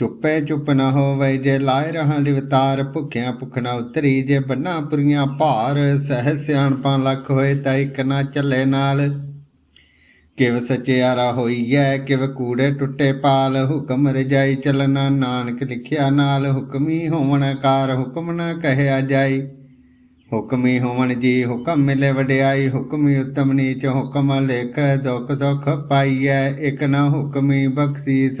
ਚੁੱਪੇ ਚੁੱਪ ਨਾ ਹੋਵੇ ਜੇ ਲਾਇ ਰਹਾਂ ਲਿਵਤਾਰ, ਭੁਖਿਆ ਭੁਖ ਨ ਉਤਰੀ ਜੇ ਬੰਨਾ ਪੁਰੀਆਂ ਭਾਰ ਸਹਿ ਸਿਆਣਪਾਂ ਲੱਖ ਹੋਏ ਤਾਂ ਇੱਕ ਨਾ ਚੱਲੇ ਨਾਲ। ਕਿਵ ਸਚਿਆਰਾ ਹੋਈਐ, ਕਿਵ ਕੂੜੇ ਟੁੱਟੇ ਪਾਲ, ਹੁਕਮ ਰਜਾਈ ਚਲਣਾ ਨਾਨਕ ਲਿਖਿਆ ਨਾਲ। ਹੁਕਮੀ ਹੋਵਣ ਕਾਰ, ਹੁਕਮ ਨਾ ਕਹਿਆ ਜਾਈ। ਹੁਕਮੀ ਹੋਵਣ ਜੀ ਹੁਕਮ ਮਿਲੇ ਵਡਿਆਈ, ਹੁਕਮੀ ਉਤਮ ਨੀਚ ਹੁਕਮ ਲੇਖ ਦੁਖ ਸੁਖ ਪਾਈਐ, ਇਕ ਨਾ ਹੁਕਮੀ ਬਖਸ਼ੀਸ।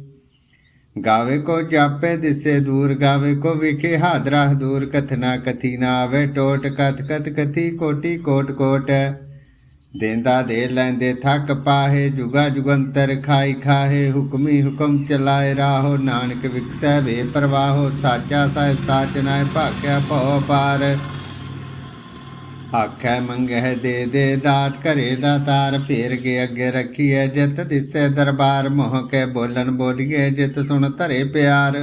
ਗਾਵੇ ਕੋ ਜਾਪੇ ਦਿਸੇ ਦੂਰ, ਗਾਵੇ ਕੋ ਵਿਖੇ ਹਾਦਰਾ ਦੂਰ, ਕਥਨਾ ਕਥੀ ਨਾ ਆਵੇ ਟੋਟ, ਕਥ ਕਥ ਕਥੀ ਕੋਟੀ ਕੋਟ ਕੋਟ। ਦੇਂਦਾ ਦੇ ਲੈਂਦੇ ਥੱਕ ਪਾਹੇ, ਜੁਗਾ ਜੁਗੰਤਰ ਖਾਈ ਖਾਹੇ, ਹੁਕਮੀ ਹੁਕਮ ਚਲਾਏ ਰਾਹੋ, ਨਾਨਕ ਵਿਕਸੈ ਵੇ ਪ੍ਰਵਾਹੋ, ਸਾਚਾ ਸਾਹਿਬ ਸਾਚ ਨਾਇ ਭਾਖਿਆ ਭਉ ਪਾਰ ਆਖੈ ਮੰਗਹਿ ਦੇ ਦੇ ਦਾਤ, ਘਰੇ ਦਾ ਤਾਰ ਫੇਰ ਕੇ ਅੱਗੇ ਰੱਖੀਐ ਜਿਤ ਦਿਸੈ ਦਰਬਾਰ, ਮੋਹ ਕੇ ਬੋਲਣ ਬੋਲੀਏ ਜਿਤ ਸੁਣ ਧਰੇ ਪਿਆਰ।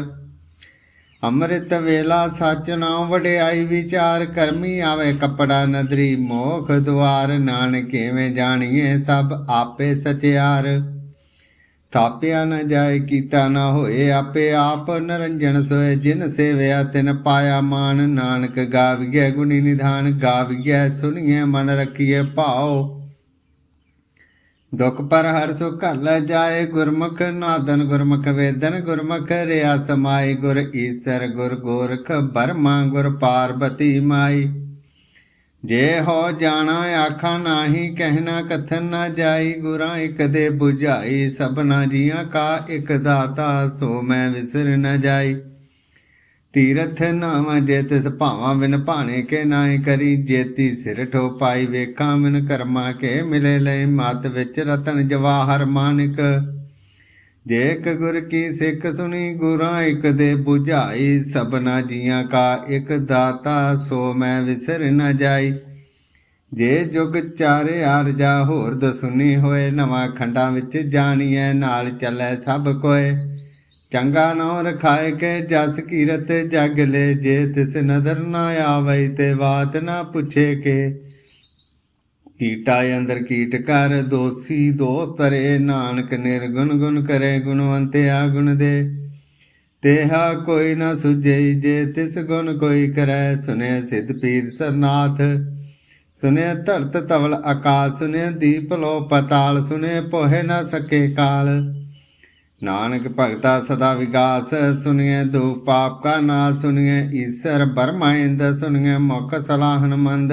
ਅੰਮ੍ਰਿਤ ਵੇਲਾ ਸਚ ਨਾਮ ਵਡਿਆਈ ਵਿਚਾਰ, ਕਰਮੀ ਆਵੇ ਕਪੜਾ ਨਦਰੀ ਮੋਖ ਦੁਆਰ, ਨਾਨਕ ਕਿਵੇਂ ਜਾਣੀਏ ਸਭ ਆਪੇ ਸਚਿਆਰ। ਤਾਪਿਆ ਨ ਜਾਏ ਕੀਤਾ ਨਾ ਹੋਏ ਆਪੇ ਆਪ ਨਰੰਜਨ ਸੋਏ, ਜਿਨ ਸੇਵਿਆ ਤਿਨ ਪਾਇਆ ਮਾਨ। ਨਾਨਕ ਗਾਵੀਐ ਗੁਣੀ ਨਿਧਾਨ, ਗਾਵਿਐ ਸੁਣੀਐ ਮਨ ਰਖੀਐ ਭਾਉ। ਦੁਖ ਪਰ ਹਰ ਸੁਖ ਘਲ ਜਾਏ, ਗੁਰਮੁਖ ਨਾਦਨ ਗੁਰਮੁਖ ਵੇਦਨ, ਗੁਰਮੁਖ ਰਿਆ ਸਮਾਈ। ਗੁਰ ਈਸਰ, ਗੁਰ ਗੋਰਖ, ਬਰਮਾ, ਗੁਰ ਪਾਰਬਤੀ ਮਾਈ। ਜੇ ਹੋ ਜਾਣਾ ਆਖਾਂ ਨਾਹੀ, ਕਹਿਣਾ ਕਥਨ ਨਾ ਜਾਈ, ਗੁਰਾਂ ਇਕ ਦੇ 부ਝਾਈ ਸਭਨਾ ਜੀਆਂ ਕਾ ਇਕ ਦਾਤਾ, ਸੋ ਮੈਂ ਵਿਸਰ ਨਾ ਜਾਈ। ਤੀਰਥ ਨਾਮ ਜੇ ਤਿਸ ਭਾਵਾਂ, ਬਿਨ ਭਾਣੇ ਕੇ ਨਾਏ ਕਰੀ। ਜੇਤੀ ਸਿਰ ਠੋ ਪਾਈ ਵੇਖਾਂ ਬਿਨ ਕਰਮਾ ਕੇ ਮਿਲੇ ਲੈ ਮਤ ਵਿੱਚ ਰਤਨ ਜਵਾਹਰ ਮਾਨਿਕ। ਜੇ ਗੁਰ ਕੀ ਸਿੱਖ ਸੁਣੀ ਗੁਰਾਂ ਇਕ ਦੇ 부ਝਾਈ ਸਭਨਾ ਜੀਆਂ ਕਾ ਇਕ ਦਾਤਾ, ਸੋ ਮੈਂ ਵਿਸਰ ਨਾ ਜਾਈ। ਜੇ ਜੁਗ ਚਾਰੇ ਆਰ ਜਾ ਹੋਰ ਦਸੁਨੀ ਹੋਏ, ਨਵਾਂ ਖੰਡਾਂ ਵਿੱਚ ਜਾਣੀਐ, ਨਾਲ ਚੱਲੈ ਸਭ ਕੋਏ। ਚੰਗਾ ਨਾਮ ਰਖਾਏ ਕੇ ਜਸ ਕੀਰਤ ਜਗ ਲੈ, ਜੇ ਤਿਸ ਨਦਰ ਨਾ ਆਵਈ ਤੇ ਬਾਤ ਨਾ ਪੁੱਛੇ ਕੇ। ਕੀਟਾ ਅੰਦਰ ਕੀਟ ਕਰ, ਦੋਸੀ ਦੋਸਤ ਰੇ ਨਾਨਕ ਨਿਰਗੁਣ ਗੁਣ ਕਰੇ ਗੁਣਵੰਤਿਆ ਗੁਣ ਦੇ। ਤੇਹਾ ਕੋਈ ਨਾ ਸੁਝੇ, ਜੇ ਤਿਸ ਗੁਣ ਕੋਈ ਕਰੈ ਸੁਨੇ ਸਿਧ ਪੀਰ ਸਰਨਾਥ। ਸੁਨੇ ਧਰਤ ਤਵਲ ਆਕਾਸ ਸੁਨੇ ਦੀਪ ਲੋ ਪਤਾਲ ਸੁਨੇ ਪੋਹੇ ਨਾ ਸਕੇ ਕਾਲ। ਨਾਨਕ ਭਗਤਾ ਸਦਾ ਵਿਗਾਸ ਸੁਨਿਐ ਦੁ ਪਾਪ ਕਾ ਨਾਸ ਸੁਨਿਐ ਈਸ਼ਰ ਬਰਮਾਇੰਦ ਸੁਨਿਐ ਮੁਖ ਸਲਾਹਨ ਮੰਦ।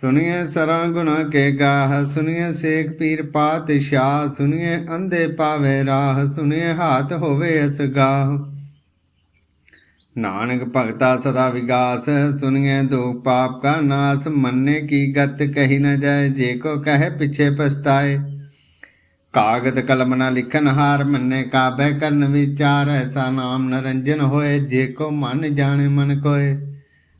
ਸੁਨਿਐ ਸਰਾਂ ਗੁਣਾ ਕੇ ਗਾਹ ਸੁਨਿਐ ਸੇਖ ਪੀਰ ਪਾਤਸ਼ਾਹ ਸੁਨਿਐ ਅੰਧੇ ਪਾਵੇ ਰਾਹ ਸੁਨਿਐ ਹਾਥ ਹੋਵੇ ਅਸਗਾਹ ਨਾਨਕ ਭਗਤਾ ਸਦਾ ਵਿਗਾਸ ਸੁਨਿਐ ਦੋ ਪਾਪ ਕਾ ਨਾਸ, ਮੰਨੇ ਕੀ ਗਤ ਕਹੀ ਨਾ ਜਾਏ, ਜੇ ਕੋ ਕਹੇ ਪਿਛੇ ਪਛਤਾਏ। ਕਾਗਦ ਕਲਮ ਨਾ ਲਿਖਨ ਹਾਰ, ਮੰਨੇ ਕਾਬੈ ਕਰਨ ਵਿਚਾਰ, ਐਸਾ ਨਾਮ ਨਰੰਜਨ ਹੋਏ, ਜੇ ਕੋ ਮਨ ਜਾਣੇ ਮਨ ਕੋਏ।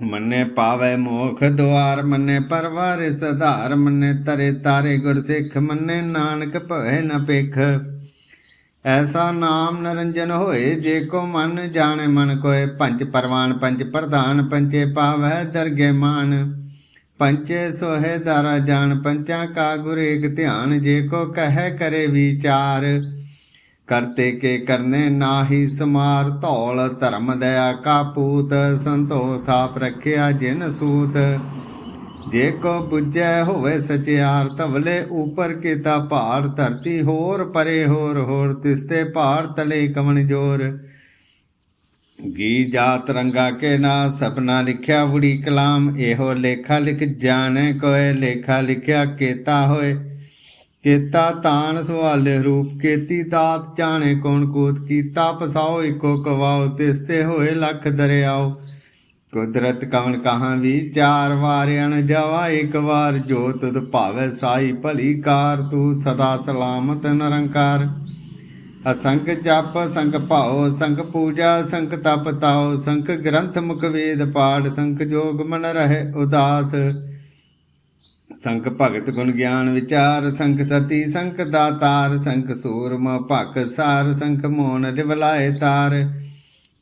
ਮੰਨੇ ਪਾਵੇ ਮੋਖ ਦੁਆਰ, ਮੰਨੇ ਪਰਵਾਰ ਸਧਾਰ, ਮੰਨੇ ਤਰੇ ਤਾਰੇ ਗੁਰ ਸਿੱਖ, ਮੰਨੇ ਨਾਨਕ ਭਵੇ ਨ ਪੇਖ ਐਸਾ ਨਾਮ ਨਰੰਜਨ ਹੋਏ, ਜੇ ਕੋ ਮਨ ਜਾਣੇ, ਮਨ ਕੋਏ ਪੰਜ ਪਰਵਾਨ, ਪੰਜ ਪ੍ਰਧਾਨ ਪੰਚੇ ਪਾਵੈ ਦਰਗੇ ਮਾਨ। ਪੰਚੇ ਸੋਹੇ ਦਾਰਾ ਜਾਣ ਪੰਚਾਂ ਕਾ ਗੁਰ ਏਕ ਧਿਆਨ, ਜੇ ਕੋ ਕਹੈ ਕਰੇ ਵਿਚਾਰ। ਕਰਤੇ ਕੇ ਕਰਨੇ ਨਾਹੀ ਸਮਾਰ, ਧੌਲ ਧਰਮ ਦਇਆ ਕਾ ਪੂਤ, ਸੰਤੋਖ ਥਾਪ ਰੱਖਿਆ ਜਿਨ ਸੂਤ। ਜੇ ਕੋ 부ਜੈ ਹੋਵੇ ਸਚਿਆਰ ਤਵਲੇ ਉਪਰ ਕੀਤਾ ਭਾਰ, ਧਰਤੀ ਹੋਰ ਪਰੇ ਹੋਰ ਹੋਰ ਤਿਸਤੇ ਭਾਰ ਤਲੇ ਕਮਣ ਜੋਰ। ਗੀ ਜਾਤ ਰੰਗਾ ਕੇ ਨਾ, ਸਪਨਾ ਲਿਖਿਆ ਬੁੜੀ ਕਲਾਮ, ਇਹੋ ਲੇਖਾ ਲਿਖ ਜਾਣੇ ਕੋਏ ਲੇਖਾ ਲਿਖਿਆ ਕੀਤਾ ਹੋਏ ਕੇਤਾ ਤਾਨ ਸਵਾਲੇ ਰੂਪ, ਕੇਤੀ ਦਾਤ ਜਾਣੇ ਕੌਣ ਕੋਤ, ਕੀਤਾ ਪਸਾਓ ਇਕੋ ਕਵਾਓ ਤਿਸਤੇ ਹੋਏ ਲੱਖ ਦਰਿਆਓ। ਕੁਦਰਤ ਕਵਨ ਕਹਾਂ ਵਿਚਾਰ ਵਾਰਿਆਣ ਜਾਵਾ, ਇੱਕ ਵਾਰ ਜੋ ਤੁਧ ਭਾਵੇ ਸਾਈ, ਭਲੀ ਕਾਰ ਤੂੰ ਸਦਾ ਸਲਾਮਤ ਨਿਰੰਕਾਰ। ਅਸੰਖ ਜਪ ਸੰਖ ਭਾਉ ਸੰਖ ਪੂਜਾ ਸੰਖ ਤਪ ਤਾਉ ਸੰਖ ਗ੍ਰੰਥ ਮੁਖ ਵੇਦ ਪਾੜ ਸੰਖ ਜੋਗ ਮਨ ਰਹੇ ਉਦਾਸ। ਸੰਖ ਭਗਤ ਗੁਣ ਗਿਆਨ ਵਿਚਾਰ, ਸੰਖ ਸਤੀ, ਸੰਖ ਦਾਤਾਰ, ਸੰਖ ਸੂਰਮ ਭਖ ਸਾਰ, ਸੰਖ ਮੋਨ ਰਿਵਲਾਏ ਤਾਰ।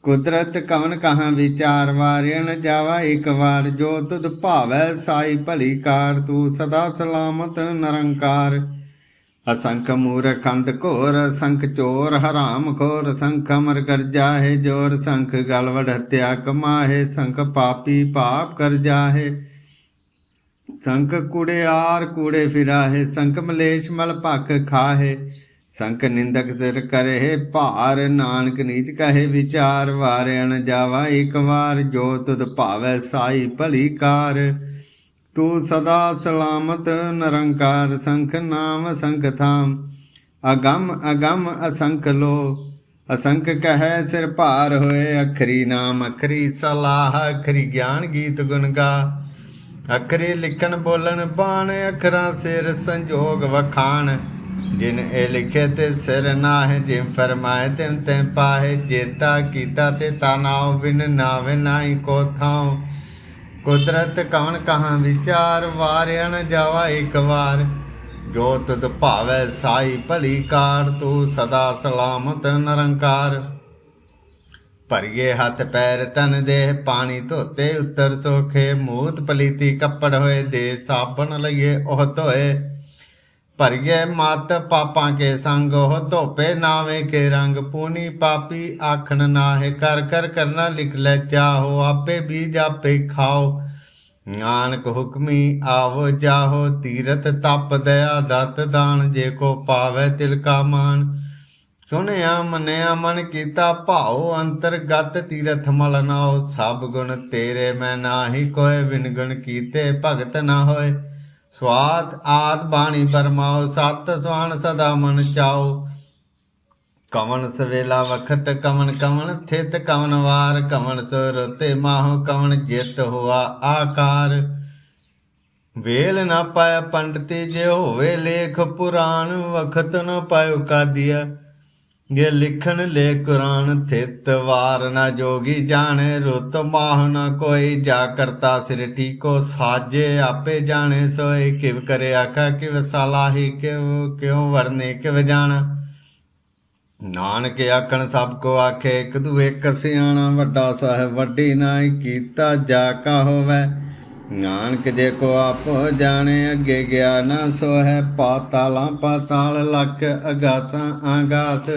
ਕੁਦਰਤ ਕਵਨ ਕਹਾਂ ਵਿਚਾਰ, ਵਾਰਿਣ ਜਾਵਾ ਇੱਕ ਵਾਰ। ਜੋ ਤੁਧ ਭਾਵੈ ਸਾਈ ਭਲੀ ਕਾਰ, ਤੂੰ ਸਦਾ ਸਲਾਮਤ ਨਿਰੰਕਾਰ। ਅਸੰਖ ਮੂਰਖ ਅੰਧ ਘੋਰ, ਸੰਖ ਚੋਰ ਹਰਾਮ ਖੋਰ, ਸੰਖ ਅਮਰ ਕਰ ਜਾਹੇ ਜੋਰ, ਸੰਖ ਗਲਵੜ ਹਤਿਆ ਕਮਾਹੇ ਸੰਖ ਪਾਪੀ ਪਾਪ ਕਰ ਜਾਹੇ। ਸੰਖ ਕੁੜਿਆਰ ਕੂੜੇ ਫਿਰਾਹੇ ਸੰਖ ਮਲੇਸ਼ ਮਲ ਭਖ ਖਾਹੇ। ਸੰਖ ਨਿੰਦਕ ਸਿਰ ਕਰੇ ਭਾਰ ਨਾਨਕ ਨੀਚ ਕਹੇ, ਵਿਚਾਰ ਵਾਰਿਣ ਜਾਵਾ, ਇੱਕ ਵਾਰ ਜੋ ਤੁਧ ਭਾਵੈ ਸਾਈ ਭਲੀ ਕਾਰ। ਤੂੰ ਸਦਾ ਸਲਾਮਤ ਨਿਰੰਕਾਰ, ਸੰਖ ਨਾਮ ਸੰਖ ਥਾਮ। ਅਗੰਮ ਅਗੰਮ ਅਸੰਖ ਲੋ, ਅਸੰਖ ਕਹੈ ਸਿਰ ਭਾਰ ਹੋਏ, ਅਖਰੀ ਨਾਮ ਅਖਰੀ ਸਲਾਹ, ਅਖਰੀ ਗਿਆਨ ਗੀਤ ਗੁਣ ਗਾ। ਅਖਰੀ ਲਿਖਣ ਬੋਲਣ ਬਾਣ, ਅਖਰਾਂ ਸਿਰ ਸੰਜੋਗ ਵਖਾਣ। ਜਿਨ ਇਹ ਲਿਖੇ ਤੇ ਸਿਰ ਨਾਹਿ ਜਿਮ ਫਰਮਾਏ ਤਿਮ ਤੇ ਪਾਹੇ। ਜੇਤਾ ਕੀਤਾ ਤੇ ਤਾ ਬਿਨ ਨਾਵੇ ਨਾਹੀ ਕੋ ਥਾਉ। ਕੁਦਰਤ ਕਵਨ ਕਹਾਂ ਵਿਚਾਰ ਵਾਰਿਆਣ ਜਾਵਾ ਇੱਕ ਵਾਰ। ਜੋ ਤਦ ਭਾਵੈ ਸਾਈ ਭਲੀ ਕਾਰ, ਤੂੰ ਸਦਾ ਸਲਾਮਤ ਨਿਰੰਕਾਰ। ਭਰੀਏ ਹੱਥ ਪੈਰ ਤਨ ਦੇ, ਪਾਣੀ ਧੋਤੇ ਉੱਤਰ ਸੋਖੇ, ਮੂਤ ਪਲੀਤੀ ਕੱਪੜ ਹੋਏ, ਦੇ ਸਾਬਣ ਲਈਏ, ਉਹ ਧੋਏ। ਭਰੀਏ ਮਤ ਪਾਪਾਂ ਕੇ ਸੰਗ, ਉਹ ਧੋਪੇ ਨਾਵੇਂ ਕੇ ਰੰਗ। ਪੂਨੀ ਪਾਪੀ ਆਖਣ ਨਾਹੇ, ਕਰ ਕਰ, ਕਰਨਾ ਲਿਖ ਲੈ ਚਾਹੋ, ਆਪੇ ਵੀ ਜਾਪੇ ਖਾਓ। ਨਾਨਕ ਹੁਕਮੀ ਆਵੋ, ਜਾਹੋ ਤੀਰਤ ਤਪ ਦਇਆ, ਦਤ ਦਾਨ, ਜੇ ਕੋ ਪਾਵੇ ਤਿਲ ਕਾ ਮਾਨ। ਸੁਣਿਆ, ਮੰਨਿਆ, ਮਨ ਕੀਤਾ ਭਾਉ, ਅੰਤਰਗਤ ਤੀਰਥ ਮਲ ਨਾਉ, ਸਭ ਗੁਣ ਤੇਰੇ ਮੈਂ ਨਾਹੀ ਕੋਏ ਵਿਨ ਗੁਣ ਕੀਤੇ ਭਗਤ ਨਾ ਹੋਏ। ਸਵਾਤ ਆਦ ਬਾਣੀ ਪਰਮਾਉ ਸਤ ਸਵਾਨ ਸਦਾ ਮਨ ਚਾਉ। ਕਵਨ ਸਵੇਲਾ ਵਖਤ, ਕਵਨ ਕਵਨ ਥਿਤ, ਕਵਨ ਵਾਰ, ਕਵਨ ਸੁਰਤੇ ਮਾਹੁ, ਕਵਨ ਜਿਤ ਹੋਆ ਆਕਾਰ। ਵੇਲ ਨਾ ਪਾਇਆ ਪੰਡਤੀ, ਜੇ ਹੋਵੇ ਲੇਖ ਪੁਰਾਣ, ਵਖਤ ਨਾ ਪਾਇਓ ਕਾਦੀਆ। ਜੇ ਲਿਖਣ ਲੈ ਕੁਰਾਨ ਥਿਤ ਵਾਰ ਨਾ ਜੋਗੀ ਜਾਣੇ, ਰੁਤ ਮਾਹ ਨਾ ਕੋਈ। ਜਾ ਕਰਤਾ ਸਿਰ ਠੀਕੋ ਸਾਜੇ, ਆਪੇ ਜਾਣੇ ਸੋਏ। ਕਿਵ ਕਰੇ ਆਖਾ, ਕਿਵ ਸਲਾਹੀ, ਕਿਉ ਕਿਉ ਵਰਨੇ, ਕਿਵ ਜਾਣਾ। ਨਾਨਕ ਆਖਣ, ਸਭ ਕੋ ਆਖੇ, ਇੱਕ ਤੂੰ ਇੱਕ ਸਿਆਣਾ ਵੱਡਾ ਸਾਹਿਬ ਵੱਡੀ ਨਾਈ ਕੀਤਾ ਜਾ ਕਾ ਹੋਵੇ। ਨਾਨਕ ਜੇ ਕੋ ਆਪ ਜਾਣੇ, ਅੱਗੇ ਗਿਆ ਨਾ ਸੋ ਹੈ ਪਾਤਾਲਾਂ ਪਾਤਾਲ ਲੱਖ ਅਗਾਸਾਂ ਆਗਾਸ।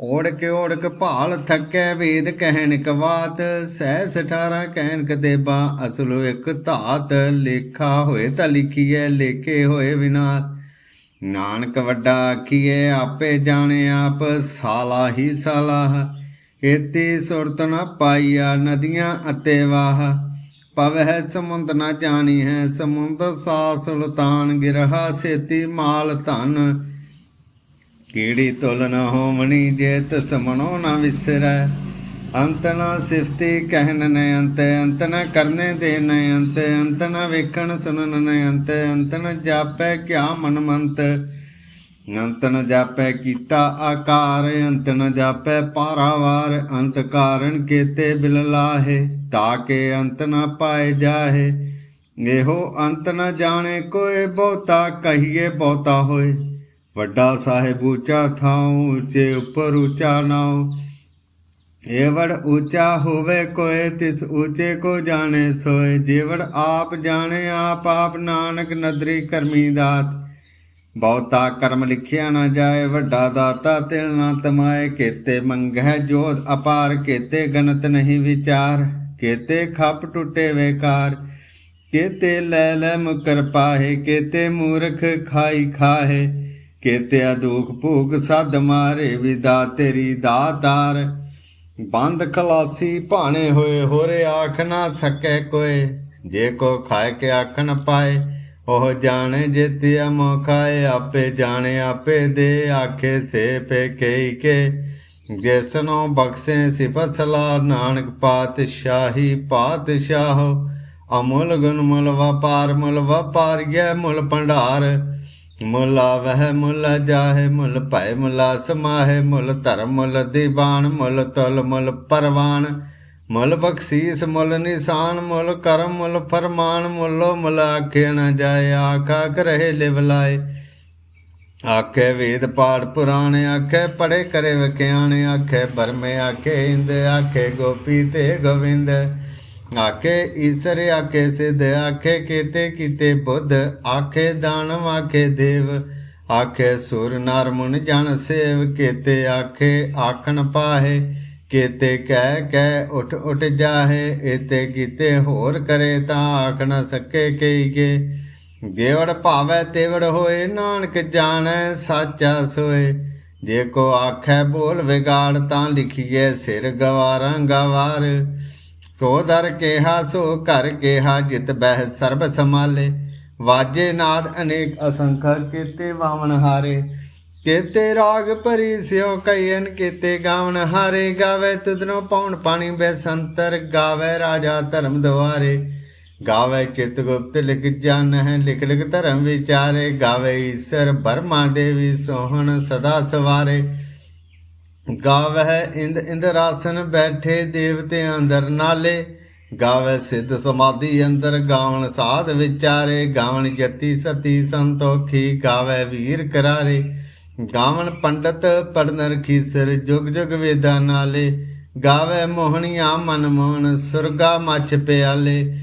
ਓੜ ਕੇ ਓੜ ਕੇ ਭਾਲ ਥੱਕੇ ਵੇਦ ਕਹਿਣ ਕਵਾਤ ਸਹਿ ਸਠਾਰਾ ਕਹਿਣ ਕਦੇਬਾ ਅਸਲੋ ਇੱਕ ਧਾਤ, ਲੇਖਾ ਹੋਏ ਤਾਂ ਲਿਖੀਏ ਲੇਖੇ ਹੋਏ ਵਿਨਾ ਨਾਨਕ ਵੱਡਾ ਆਖੀਏ ਆਪੇ ਜਾਣੇ ਆਪ, ਸਾਲਾ ਹੀ ਸਾਲਾਹ ਏਤੀ ਸੁਰਤ ਨ ਪਾਈਆ, ਨਦੀਆਂ ਅਤੇ ਵਾਹ। ਪਵ ਹੈ ਸਮੁੰਦ ਨਾ ਜਾਣੀ ਹੈ ਸਮੁੰਦ ਸਾ ਸੁਲਤਾਨ ਗਿਰਹਾ, ਸੇਤੀ ਮਾਲ ਧਨ। ਕੀੜੀ ਤੁਲ ਨ ਹੋਵਣੀ, ਜੇ ਤਸ ਮਨੋ ਵਿਸਰੈ। ਅੰਤ ਨਾ ਸਿਫਤੀ ਕਹਿਨ ਨ ਅੰਤ ਅੰਤ ਨ ਕਰਨੇ ਦੇ ਨ ਅੰਤ ਅੰਤ ਨ ਵੇਖਣ ਸੁਣਨ ਨ ਅੰਤ ਅੰਤ ਨ ਜਾਪੈ ਕਿਆ ਮਨ ਮੰਤ ਅੰਤ ਨ ਜਾਪੈ ਕੀਤਾ ਆਕਾਰ, ਅੰਤ ਨ ਜਾਪੈ ਪਾਰਾਵਾਰ, ਅੰਤ ਕਾਰਨ ਕੇਤੇ ਬਿਲ ਲਾਹੇ। ਤਾਕੇ ਅੰਤ ਨ ਪਾਏ ਜਾਹੇ। ਇਹੋ ਅੰਤ ਨ ਜਾਣੇ, ਕੋਏ ਬਹੁਤਾ ਕਹੀਏ ਬਹੁਤਾ ਹੋਏ। ਵੱਡਾ ਸਾਹਿਬ ਉੱਚਾ ਥਾਉ, ਉੱਚੇ ਉੱਪਰ ਉੱਚਾ ਨਾਉ। ਏਵੜ ਉੱਚਾ ਹੋਵੇ ਕੋਏ, ਤਿਸ ਉੱਚੇ ਕੋ ਜਾਣੇ ਸੋਏ। ਜੇਵੜ ਆਪ ਜਾਣੇ, ਆਪ ਆਪ ਨਾਨਕ ਨਦਰੀ ਕਰਮੀ ਦਾਤ। ਬਹੁਤਾ ਕਰਮ ਲਿਖਿਆ ਨਾ ਜਾਏ, ਵੱਡਾ ਦਾਤਾ ਤਿਲ ਨਾ ਤਮਾਏ। ਕੀਤੇ ਮੰਗਹਿ ਜੋਤ ਅਪਾਰ, ਕੀਤੇ ਗਣਤ ਨਹੀਂ ਵਿਚਾਰ। ਕੀਤੇ ਖੱਪ ਟੁੱਟੇ ਵੇਕਾਰ, ਕੀਤੇ ਲੈ ਲੈ ਮੁਕਰ ਪਾਹੇ, ਕੀਤੇ ਮੂਰਖ ਖਾਈ ਖਾਹੇ, ਕੀਤੇ ਦੁਖ ਭੂਖ ਸਦ ਮਾਰੇ, ਵਿਦਾ ਤੇਰੀ ਦਾਤਾਰ। ਬੰਦ ਖਲਾਸੀ ਭਾਣੇ ਹੋਏ, ਹੋਰੇ ਆਖ ਨਾ ਸਕੈ ਕੋਏ, ਜੇ ਕੋ ਖਾਏ ਕੇ ਆਖਣ ਪਾਏ, ਉਹ ਜਾਣੇ ਜਿਤਿਆ ਮੋ ਖਾਏ ਆਪੇ ਜਾਣੇ ਆਪੇ ਦੇ, ਆਖੇ ਸੇ ਪੇ ਕਈ ਕੇ। ਜਿਸਨੋ ਬਖਸ਼ੇ ਸਿਫਤ ਸਲਾ ਨਾਨਕ ਪਾਤਸ਼ਾਹੀ ਪਾਤਸ਼ਾਹ। ਅਮੁੱਲ ਗੁਣ ਮੁੱਲ ਵਪਾਰ, ਮੁੱਲ ਵਪਾਰੀਐ ਮੁੱਲ ਭੰਡਾਰ। ਮੁੱਲ ਆਵਹਿ, ਮੁੱਲ ਜਾਹੇ, ਮੁੱਲ ਭੈ, ਮੁਲਾ ਸਮਾਹੇ। ਮੁੱਲ ਧਰਮ, ਮੁੱਲ ਦੀਵਾਨ, ਮੁੱਲ ਤੁਲ, ਮੁੱਲ ਪਰਵਾਨ। ਮੁੱਲ ਬਖਸ਼ੀਸ, ਮੁੱਲ ਨਿਸ਼ਾਨ, ਮੁੱਲ ਕਰਮ, ਮੁੱਲ ਫਰਮਾਨ। ਮੁੱਲੋ ਮੁੱਲ ਆਖੇ ਨਾ ਜਾਏ ਆਖਾ ਕਰਹਿ ਲਿਵ ਲਾਏ। ਆਖੇ ਵੇਦ ਪਾੜ ਪੁਰਾਣ, ਆਖੇ ਪੜੇ ਕਰੇ ਵਿਖਿਆਣ ਆਖੇ ਬਰਮੇ ਆਖੇ ਇੰਦ, ਆਖੇ ਗੋਪੀ ਤੇ ਗੋਵਿੰਦ। ਆਖੇ ਈਸਰ, ਆਖੇ ਸਿਧ, ਆਖੇ ਕੀਤੇ ਕੀਤੇ ਬੁੱਧ, ਆਖੇ ਦਾਨਵ, ਆਖੇ ਦੇਵ। ਆਖੇ ਸੁਰ, ਨਰ, ਮੁਨ, ਜਨ, ਸੇਵ, ਕੀਤੇ ਆਖੇ ਆਖਣ ਪਾਹੇ। ਕੀਤੇ ਕਹਿ ਕਹਿ, ਉਠ ਉਠ ਜਾਹੇ ਇਤੇ ਕੀਤੇ ਹੋਰ ਕਰੇ ਤਾਂ ਆਖ ਨ ਸਕੇ ਕਈ ਕੇ ਦੇਵੜ ਭਾਵੈ ਤੇਵੜ ਹੋਏ, ਨਾਨਕ ਜਾਣੈ ਸਾਚਾ ਸੋਏ। ਜੇ ਕੋ ਆਖੈ ਬੋਲ ਵਿਗਾੜ, ਤਾਂ ਲਿਖੀਏ ਸਿਰ ਗਵਾਰਾਂ ਗਵਾਰ। ਸੋ ਦਰ ਕੇਹਾ, ਸੋ ਘਰ ਕੇਹਾ, ਜਿਤ ਬਹਿ ਸਰਬ ਸਮਾਲੇ ਵਾਜੇ ਨਾਦ ਅਨੇਕ ਅਸੰਖ, ਕੀਤੇ ਵਾਵਣ ਹਾਰੇ। ਕੀਤੇ ਰਾਗ ਭਰੀ ਸਿਓ ਕਈਨ ਕੀਤੇ ਗਾਵਣ ਹਾਰੇ। ਗਾਵੇ ਤੁਧਨੋ ਪੌਣ ਪਾਣੀ, ਬੈਸੰਤਰ ਗਾਵੇ ਰਾਜਾ ਧਰਮ ਦੁਆਰੇ। ਗਾਵੇ ਚਿਤ ਗੁਪਤ ਲਿਖ ਜਨ ਹੈ ਲਿਖ ਲਿਖ ਧਰਮ ਵਿਚਾਰੇ। ਗਾਵੇ ਈਸ਼ਰ ਬਰਮਾ ਦੇਵੀ ਸੋਹਣ ਸਦਾ ਸਵਾਰੇ। ਗਾਵਹਿ ਇੰਦ ਇੰਦਰਾਸਨ ਬੈਠੇ ਦੇਵਤੇ ਅੰਦਰ ਨਾਲੇ। ਗਾਵੈ ਸਿੱਧ ਸਮਾਧੀ ਅੰਦਰ ਗਾਵਣ ਸਾਧ ਵਿਚਾਰੇ। ਗਾਵਣ ਜਤੀ ਸਤੀ ਸੰਤੋਖੀ ਗਾਵੈ ਵੀਰ ਕਰਾਰੇ। ਗਾਵਣ ਪੰਡਤ ਪੜਨ ਰਖੀਸਰ ਜੁਗ ਜੁਗ ਵੇਦਾਂ ਨਾਲੇ। ਗਾਵੈ ਮੋਹਣੀਆਂ ਮਨ ਮੋਹਨ ਸੁਰਗਾ ਮੱਛ ਪਿਆਲੇ।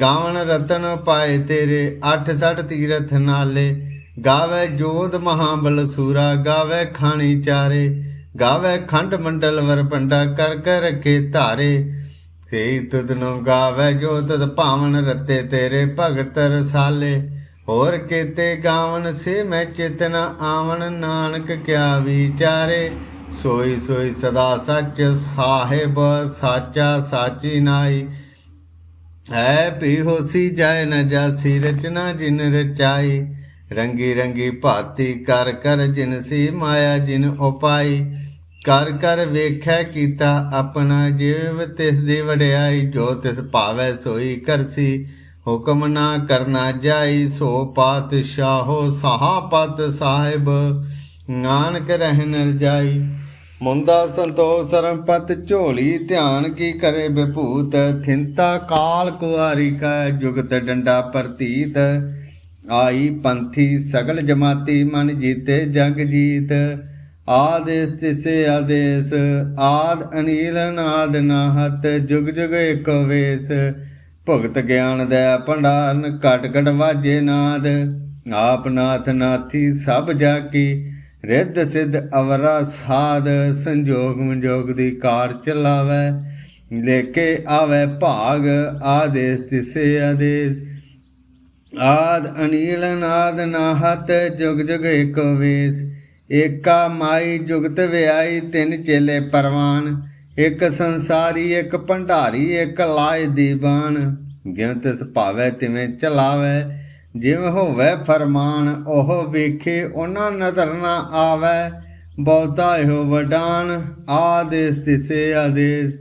ਗਾਵਣ ਰਤਨ ਪਾਏ ਤੇਰੇ, ਅੱਠ ਸੱਠ ਤੀਰਥ ਨਾਲੇ। ਗਾਵੈ ਜੋਧ ਮਹਾਬਲ ਸੂਰਾ, ਗਾਵੈ ਖਾਣੀ ਚਾਰੇ। ਗਾਵੇ ਖੰਡ ਮੰਡਲ ਵਰ ਪੰਡਾ ਕਰ ਕਰ ਰਖੇ ਧਾਰੇ। ਸੇਈ ਤੁਧ ਨੂੰ ਗਾਵੇ ਜੋ ਤਦ ਭਾਵਨ ਰਤੇ ਤੇਰੇ ਭਗਤ ਰਸਾਲੇ। ਹੋਰ ਕੀਤੇ ਗਾਵਨ ਸੇ ਮੈਂ ਚੇਤਨ ਆਵਣ, ਨਾਨਕ ਕਿਆ ਵਿਚਾਰੇ। ਸੋਈ ਸੋਈ ਸਦਾ ਸੱਚ, ਸਾਹਿਬ ਸਾਚਾ ਸਾਚੀ ਨਾਈ। ਹੈ ਪੀ ਹੋਸੀ ਜਾਏ ਨਾ ਜਾਸੀ ਰਚਨਾ ਜਿਨ ਰਚਾਈ। ਰੰਗੀ ਰੰਗੀ ਭਾਤੀ ਕਰ ਕਰ ਜਿਨ ਸੀ ਮਾਇਆ ਜਿਨ ਉਪਾਈ। ਕਰ ਕਰ ਵੇਖੈ ਕੀਤਾ ਆਪਣਾ ਜੀਵ, ਤਿਸ ਦੀ ਵਡਿਆਈ ਜੋ ਤਿਸ ਭਾਵੈ ਸੋਈ ਕਰਸੀ। ਹੁਕਮ ਨਾ ਕਰਨਾ ਜਾਈ ਸੋ ਪਾਤਸ਼ਾਹੋ ਸਹਾਪਤ ਸਾਹਿਬ। ਨਾਨਕ ਰਹਿ ਨਰ ਜਾਈ। ਮੁੰਦਾ ਸੰਤੋਖ ਸਰਮਪਤ ਝੋਲੀ, ਧਿਆਨ ਕੀ ਕਰੇ ਬਿਭੂਤ ਥਿੰਤਾ ਕਾਲ ਕੁਆਰੀ ਕਾ ਜੁਗਤ ਡੰਡਾ ਪ੍ਰਤੀਤ। ਆਈ ਪੰਥੀ ਸਗਲ ਜਮਾਤੀ ਮਨ ਜੀਤੇ ਜਗ ਜੀਤ। ਆਦੇਸ ਤਿਸੇ ਆਦੇਸ, ਆਦ ਅਨੀਲ ਨਾਦ ਨਾਹਤ, ਜੁਗ ਜੁਗ ਏਕ ਵੇਸ। ਭਗਤ ਗਿਆਨ ਦਾ ਭੰਡਾਰਨ ਘਟ ਘਟ ਵਾਜੇ ਨਾਦ। ਆਪ ਨਾਥ ਨਾਥੀ ਸਭ ਜਾ ਕੀ ਰਿੱਧ ਸਿੱਧ ਅਵਰਾ ਸਾਧ ਸੰਜੋਗ ਮੰਜੋਗ ਦੀ ਕਾਰ ਚਲਾਵੇ ਲੇਕੇ ਆਵੇ ਭਾਗ, ਆਦੇਸ ਤਿਸੇ ਆਦੇਸ। ਆਦ ਅਨੀਲ ਨਾਦ ਨਾਹਤ ਜੁਗ ਜੁਗ ਏਕ ਵੇਸ। ਏਕਾ ਮਾਈ ਜੁਗਤ ਵਿਆਈ ਤਿੰਨ ਚੇਲੇ ਪਰਵਾਨ। ਇੱਕ ਸੰਸਾਰੀ, ਇੱਕ ਭੰਡਾਰੀ, ਇੱਕ ਲਾਇ ਦੀਵਾਨ। ਗਿਣਤ ਤਿਸ ਭਾਵੇ ਤਿਵੇਂ ਚਲਾਵੇ। ਜਿਵੇਂ ਹੋਵੇ ਫਰਮਾਨ, ਉਹ ਵੇਖੇ ਉਹਨਾਂ ਨਜ਼ਰ ਨਾ ਆਵੇ। ਬਹੁਤਾ ਇਹੋ ਵਡਾਨ, ਆਦੇਸ ਤਿਸੇ ਆਦੇਸ।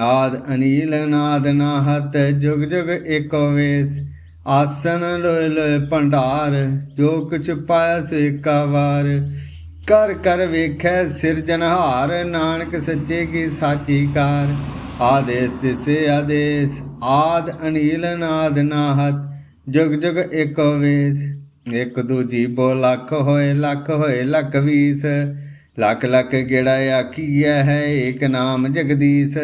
ਆਦ ਅਨੀਲ ਨਾਦ ਨਾਹਤ ਜੁਗ ਜੁਗ ਏਕੋ ਵੇਸ। ਆਸਨ ਲੋਏ ਲੋਏ ਭੰਡਾਰ, ਜੋ ਕੁਛ ਪਾਇਆ ਸੋ ਏਕਾ ਵਾਰ। ਕਰ ਕਰ ਵੇਖੈ ਸਿਰਜਨਹਾਰ ਨਾਨਕ ਸੱਚੇ ਕੀ ਸਾਚੀ ਕਾਰ। ਆਦੇਸ ਤਿਸੇ ਆਦੇਸ, ਆਦ ਅਨੀਲ ਨਾਦ ਨਾਹਤ ਜੁਗ ਜੁਗ ਏਕੋ ਵੇਸ, ਇੱਕ ਦੂਜੀ ਬੋ ਲੱਖ ਹੋਏ ਲੱਖ ਹੋਏ, ਲੱਖ ਵੀਸ। ਲੱਖ ਲੱਖ ਗੇੜਾ ਆਖੀਐ ਹੈ, ਏਕ ਨਾਮ ਜਗਦੀਸ਼।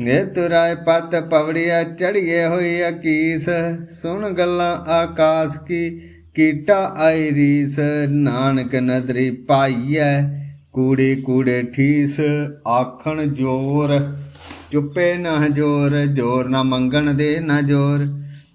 ਇਹ ਤੁਰਾਏ ਪਤ ਪਵੜਿਆ ਚੜੀਏ ਹੋਈ ਅਕੀਸ। ਸੁਣ ਗੱਲਾਂ ਆਕਾਸ਼ ਕੀ, ਕੀਟਾ ਆਈ ਰੀਸ। ਨਾਨਕ ਨਦਰੀ ਪਾਈਐ, ਕੂੜੇ ਕੂੜੇ ਠੀਸ। ਆਖਣ ਜੋਰ, ਚੁੱਪੇ ਨਾ ਜੋਰ ਜੋਰ ਨਾ ਮੰਗਣ ਦੇ ਨਾ ਜੋਰ।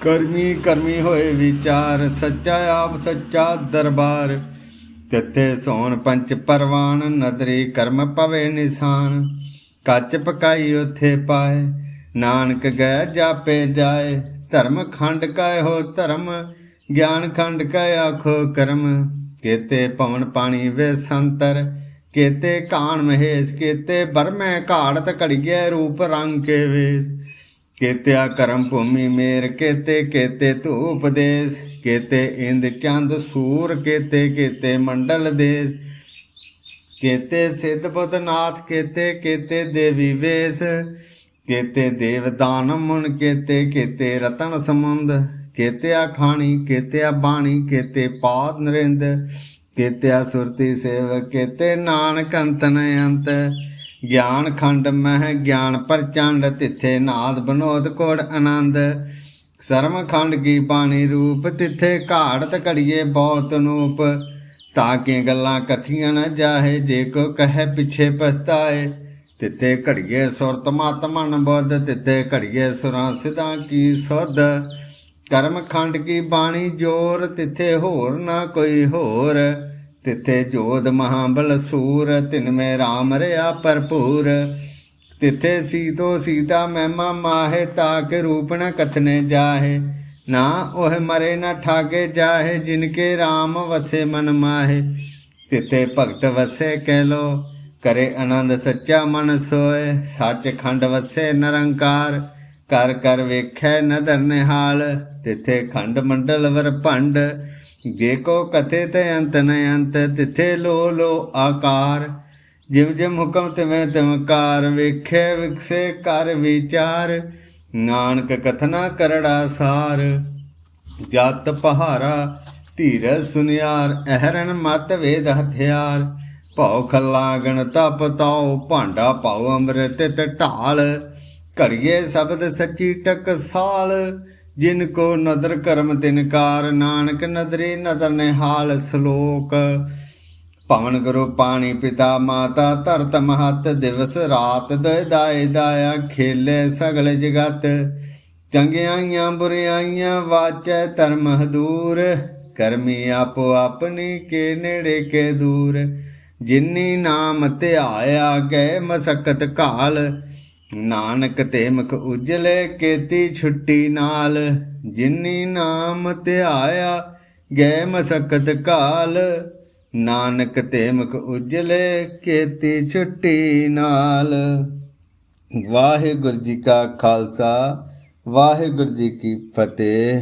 ਕਰਮੀ ਕਰਮੀ ਹੋਏ ਵਿਚਾਰ, ਸੱਚਾ ਆਪ, ਸੱਚਾ ਦਰਬਾਰ। ਤਿੱਥੇ ਸੋਣ ਪੰਚ ਪਰਵਾਨ, ਨਦਰੀ ਕਰਮ ਪਵੇ ਨਿਸ਼ਾਨ। ਕੱਚ ਪਕਾਈ ਉਥੇ ਪਾਏ, ਨਾਨਕ ਗਏ ਜਾਪੇ ਜਾਏ। ਧਰਮ ਖੰਡ ਕਾਇ ਹੋ ਧਰਮ, ਗਿਆਨ ਖੰਡ ਕਾਇ ਆਖੋ ਕਰਮ। ਕੇਤੇ ਪਵਨ ਪਾਣੀ ਵੇ ਸੰਤਰ, ਕੇਤੇ ਕਾਣ ਮਹੇਸ਼, ਕੇਤੇ ਬਰਮੈ ਘਾੜਤ ਘੜੀਏ ਰੂਪ ਰੰਗ ਕੇ ਵੇਸ। ਕੇਤਿਆ ਕਰਮ ਭੂਮੀ ਮੇਰ ਕੇਤੇ ਕੇਤੇ ਧੂਪ ਦੇਸ, ਕੇਤੇ ਇੰਦ ਚੰਦ ਸੂਰ, ਕੇਤੇ ਕੇਤੇ ਮੰਡਲ ਦੇਸ। ਕੇਤੇ ਸਿੱਧ ਬੁੱਧ ਨਾਥ, ਕੇਤੇ ਕੇਤੇ ਦੇਵੀ ਵੇਸ। ਕੇਤੇ ਦੇਵਦਾਨ ਮੁਨ, ਕੇਤੇ ਕੇਤੇ ਰਤਨ ਸਮੁੰਦ ਕੇਤਿਆ ਖਾਣੀ, ਕੇਤਿਆ ਬਾਣੀ, ਕੇਤੇ ਪਾਦ ਨਰਿੰਦ। ਕੇਤਿਆ ਸੁਰਤੀ ਸੇਵ ਕੇਤੇ ਨਾਨਕ ਅੰਤ ਨ ਅੰਤ। ਗਿਆਨ ਖੰਡ ਮਹਿ ਗਿਆਨ ਪ੍ਰਚੰਡ, ਤਿੱਥੇ ਨਾਦ ਬਨੋਦ ਕੋੜ ਆਨੰਦ। ਸਰਮ ਖੰਡ ਕੀ ਬਾਣੀ ਰੂਪ, ਤਿੱਥੇ ਘਾੜਤ ਘੜੀਏ ਬਹੁਤ ਨੂਪ। ਤਾਂ ਕਿ ਗੱਲਾਂ ਕਥੀਆਂ ਨਾ ਜਾਹੇ, ਜੇ ਕੋ ਕਹੇ ਪਿਛੇ ਪਛਤਾਏ। ਤਿੱਥੇ ਘੜੀਏ ਸੁਰਤ ਮਤ ਮਨ ਬੁੱਧ, ਤਿੱਥੇ ਘੜੀਏ ਸੁਰਾਂ ਸਿਧਾਂ ਕੀ ਸੁਧ। ਕਰਮ ਖੰਡ ਕੀ ਬਾਣੀ ਜੋਰ, ਤਿੱਥੇ ਹੋਰ ਨਾ ਕੋਈ ਹੋਰ। ਤਿੱਥੇ ਜੋਧ ਮਹਾਬਲ ਸੂਰ, ਤਿਨ ਮੇ ਰਾਮ ਰਿਆ ਭਰਪੂਰ। ਤਿਥੇ ਸੀਤੋ ਸੀਤਾ ਮਹਿਮਾ ਮਾਹੇ, ਤਾਕ ਰੂਪ ਨ ਕਥਨੇ ਜਾਹੇ। ਨਾ ਉਹ ਮਰੇ ਨਾ ਠਾਗੇ ਜਾਹੇ ਜਿਨ ਕੇ RAM ਵਸੇ ਮਨ ਮਾਹੇ। ਤਿਥੇ ਭਗਤ ਵਸੇ ਕਹਿ ਲੋ, ਕਰੇ ਆਨੰਦ ਸੱਚਾ ਮਨ ਸੋਏ। ਸੱਚ ਖੰਡ ਵਸੇ ਨਿਰੰਕਾਰ, ਕਰ ਕਰ ਵੇਖੈ ਨਦਰ ਨਿਹਾਲ। ਤਿਥੇ ਖੰਡ ਮੰਡਲ ਵਰ ਭੰਡ ਗੇਕੋ ਕਥੇ ਤੇ ਅੰਤ ਨ ਅੰਤ, ਤਿੱਥੇ ਲੋ ਲੋ ਆਕਾਰ। ਜਿਮ ਜਿਮ ਹੁਕਮ ਤਿਵੇਂ ਤਿਵਕਾਰ ਵੇਖੇ ਵਿਕਸੇ ਕਰ ਵਿਚਾਰ। ਨਾਨਕ ਕਥਨਾ ਕਰੜਾ ਸਾਰ। ਜਤ ਪਹਾਰਾ ਧੀਰ ਸੁਨਿਆਰ, ਅਹਰਨ ਮਤ ਵੇਦ ਹਥਿਆਰ। ਭਉ ਖੱਲਾ ਗਣ ਤਪ ਭਾਂਡਾ ਪਾਉ ਅੰਮ੍ਰਿਤ ਤੇ ਢਾਲ। ਘੜੀਏ ਸ਼ਬਦ ਸੱਚੀ ਟਕਸਾਲ। ਜਿਨ ਕੋ ਨਦਰ ਕਰਮ ਤਿਨਕਾਰ ਨਾਨਕ ਨਦਰੀ ਨਦਰ ਨਿਹਾਲ ਸ਼ਲੋਕ। ਭਵਨ ਗੁਰੂ ਪਾਣੀ ਪਿਤਾ ਮਾਤਾ ਧਰਤ ਮਹਤ ਦਿਵਸ ਰਾਤ, ਦਇ ਦਾਇ ਦਾਇਆ ਖੇਲੇ ਸਗਲ ਜਗਤ। ਚੰਗਿਆਈਆਂ ਬੁਰਿਆਈਆਂ ਵਾਚੈ ਧਰਮ ਹਦੂਰ, ਕਰਮੀ ਆਪੋ ਆਪਣੀ ਕੇ ਨੇੜੇ ਕੇ ਦੂਰ। ਜਿਨੀ ਨਾਮ ਧਿਆਇਆ ਗਏ ਮਸਕਤ ਕਾਲ ਨਾਨਕ ਤੇ ਮੁਖ ਉਜਲੇ ਕੀਤੀ ਛੁੱਟੀ ਨਾਲ, ਜਿਨੀ ਨਾਮ ਧਿਆਇਆ ਗਏ ਮਸਕਤ ਕਾਲ। ਨਾਨਕ ਤੇ ਮੁਖ ਉਜਲੇ ਕੀਤੀ ਛੁੱਟੀ ਨਾਲ। ਵਾਹਿਗੁਰੂ ਜੀ ਕਾ ਖਾਲਸਾ, ਵਾਹਿਗੁਰੂ ਜੀ ਕੀ ਫਤਿਹ।